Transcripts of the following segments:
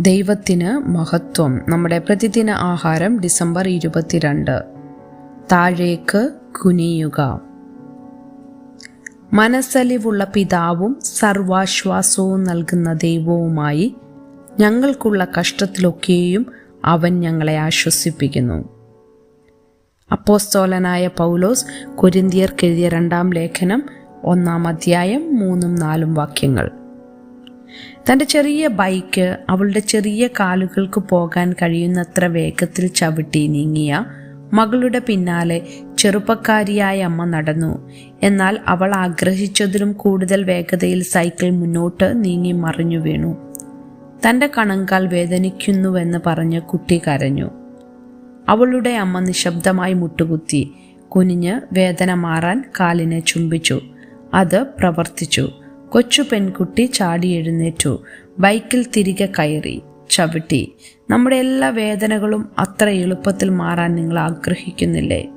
ദൈവത്തിന് മഹത്വം. നമ്മുടെ പ്രതിദിന ആഹാരം ഡിസംബർ ഇരുപത്തിരണ്ട്. താഴേക്ക് കുനിയുക. മനസ്സലിവുള്ള പിതാവും സർവാശ്വാസവും നൽകുന്ന ദൈവവുമായി ഞങ്ങൾക്കുള്ള കഷ്ടത്തിലൊക്കെയും അവൻ ഞങ്ങളെ ആശ്വസിപ്പിക്കുന്നു. അപ്പോസ്തോലനായ പൗലോസ് കൊരിന്തിയർക്കെഴുതിയ രണ്ടാം ലേഖനം ഒന്നാം അധ്യായം മൂന്നും നാലും വാക്യങ്ങൾ. തന്റെ ചെറിയ ബൈക്ക് അവളുടെ ചെറിയ കാലുകൾക്ക് പോകാൻ കഴിയുന്നത്ര വേഗത്തിൽ ചവിട്ടി നീങ്ങിയ മകളുടെ പിന്നാലെ ചെറുപ്പക്കാരിയായ അമ്മ നടന്നു. എന്നാൽ അവൾ ആഗ്രഹിച്ചതിലും കൂടുതൽ വേഗതയിൽ സൈക്കിൾ മുന്നോട്ട് നീങ്ങി മറിഞ്ഞു വീണു. തന്റെ കണങ്കാൽ വേദനിക്കുന്നുവെന്ന് പറഞ്ഞ് കുട്ടി കരഞ്ഞു. അവളുടെ അമ്മ നിശബ്ദമായി മുട്ടുകുത്തി. കുനിഞ്ഞ് വേദന മാറാൻ കാലിനെ ചുംബിച്ചു. അത് പ്രവർത്തിച്ചു. കൊച്ചു പെൺകുട്ടി ചാടി എഴുന്നേറ്റു. ബൈക്കിൽ തിരികെ കയറി. ചവിട്ടി. നമ്മുടെ എല്ലാ വേദനകളും അത്ര എളുപ്പത്തിൽ മാറാൻ നിങ്ങൾ ആഗ്രഹിക്കുന്നില്ലേ?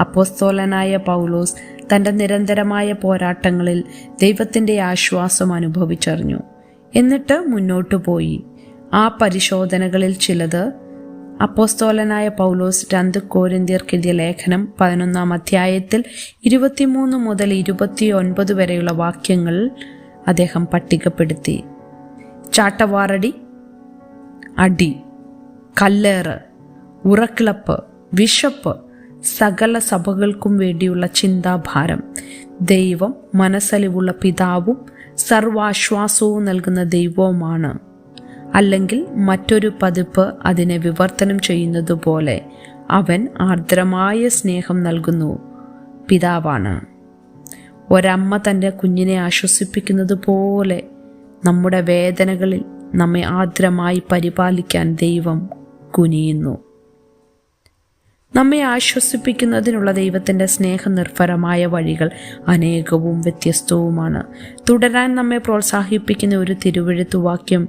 അപ്പോസ്തോലനായ പൗലോസ് തന്റെ നിരന്തരമായ പോരാട്ടങ്ങളിൽ ദൈവത്തിന്റെ ആശ്വാസം അനുഭവിച്ചറിഞ്ഞു. എന്നിട്ട് മുന്നോട്ടു പോയി. ആ പരിശോധനകളിൽ ചിലത് അപ്പോസ്തോലനായ പൗലോസ് രണ്ട് കോരിന്തിയർക്കെഴുതിയ ലേഖനം പതിനൊന്നാം അധ്യായത്തിൽ ഇരുപത്തിമൂന്ന് മുതൽ ഇരുപത്തി ഒൻപത് വരെയുള്ള വാക്യങ്ങൾ അദ്ദേഹം പട്ടികപ്പെടുത്തി. ചാട്ടവാറടി അടി കല്ലേറ് ഉറക്കിളപ്പ് വിശപ്പ് സകല സഭകൾക്കും വേണ്ടിയുള്ള ചിന്താഭാരം ദൈവം മനസ്സലിവുള്ള പിതാവും സർവാശ്വാസവും നൽകുന്ന ദൈവവുമാണ്. അല്ലെങ്കിൽ മറ്റൊരു പതിപ്പ് അതിനെ വിവർത്തനം ചെയ്യുന്നതുപോലെ അവൻ ആർദ്രമായ സ്നേഹം നൽകുന്നു. പിതാവാണ്. ഒരമ്മ തന്റെ കുഞ്ഞിനെ ആശ്വസിപ്പിക്കുന്നത് പോലെ നമ്മുടെ വേദനകളിൽ നമ്മെ ആർദ്രമായി പരിപാലിക്കാൻ ദൈവം കുനിയുന്നു. നമ്മെ ആശ്വസിപ്പിക്കുന്നതിനുള്ള ദൈവത്തിന്റെ സ്നേഹനിർഭരമായ വഴികൾ അനേകവും വ്യത്യസ്തവുമാണ്. തുടരാൻ നമ്മെ പ്രോത്സാഹിപ്പിക്കുന്ന ഒരു തിരുവഴുത്തുവാക്യം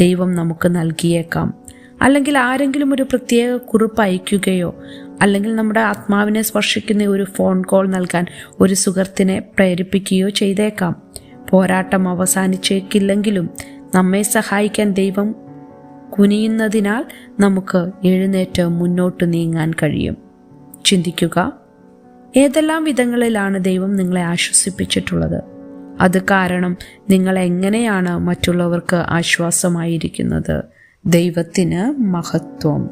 ദൈവം നമുക്ക് നൽകിയേക്കാം. അല്ലെങ്കിൽ ആരെങ്കിലും ഒരു പ്രത്യേക കുറിപ്പ് അയക്കുകയോ അല്ലെങ്കിൽ നമ്മുടെ ആത്മാവിനെ സ്പർശിക്കുന്ന ഒരു ഫോൺ കോൾ നൽകാൻ ഒരു സുഹൃത്തിനെ പ്രേരിപ്പിക്കുകയോ ചെയ്തേക്കാം. പോരാട്ടം അവസാനിച്ചേക്കില്ലെങ്കിലും നമ്മെ സഹായിക്കാൻ ദൈവം കുനിയുന്നതിനാൽ നമുക്ക് എഴുന്നേറ്റ് മുന്നോട്ട് നീങ്ങാൻ കഴിയും. ചിന്തിക്കുക ഏതെല്ലാം വിധങ്ങളിലാണ് ദൈവം നിങ്ങളെ ആശ്വസിപ്പിച്ചിട്ടുള്ളത്? അത് കാരണം നിങ്ങൾ എങ്ങനെയാണ് മറ്റുള്ളവർക്ക് ആശ്വാസമായിരിക്കുന്നത്? ദൈവത്തിന് മഹത്വം.